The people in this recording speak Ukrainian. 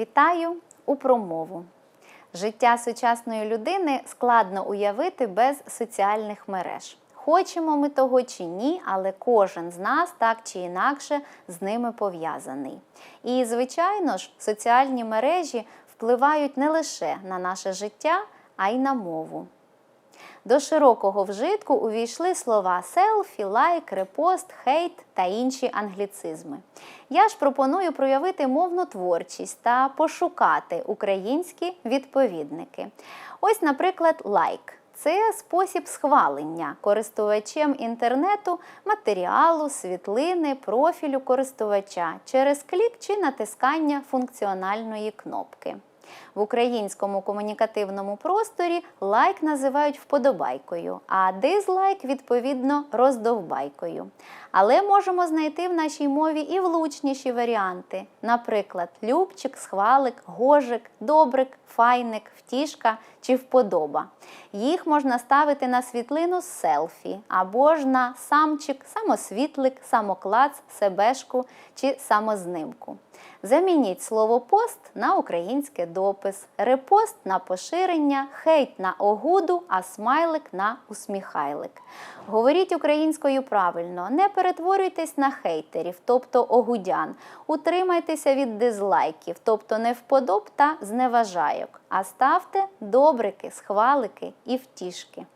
Вітаю у промову. Життя сучасної людини складно уявити без соціальних мереж. Хочемо ми того чи ні, але кожен з нас так чи інакше з ними пов'язаний. І, звичайно ж, соціальні мережі впливають не лише на наше життя, а й на мову. До широкого вжитку увійшли слова селфі, лайк, репост, хейт та інші англіцизми. Я ж пропоную проявити мовну творчість та пошукати українські відповідники. Ось, наприклад, лайк. Це спосіб схвалення користувачем інтернету матеріалу, світлини, профілю користувача через клік чи натискання функціональної кнопки. В українському комунікативному просторі лайк називають вподобайкою, а дизлайк, відповідно, роздовбайкою. Але можемо знайти в нашій мові і влучніші варіанти. Наприклад, любчик, схвалик, гожик, добрик, файник, втішка чи вподоба. Їх можна ставити на світлину з селфі або ж на самчик, самосвітлик, самоклац, себешку чи самознимку. Замініть слово пост на українське допис, репост на поширення, хейт на огуду, а смайлик на усміхайлик. Говоріть українською правильно, не перетворюйтесь на хейтерів, тобто огудян. Утримайтеся від дизлайків, тобто невподоб та зневажайок, а ставте добрики, схвалики і втішки.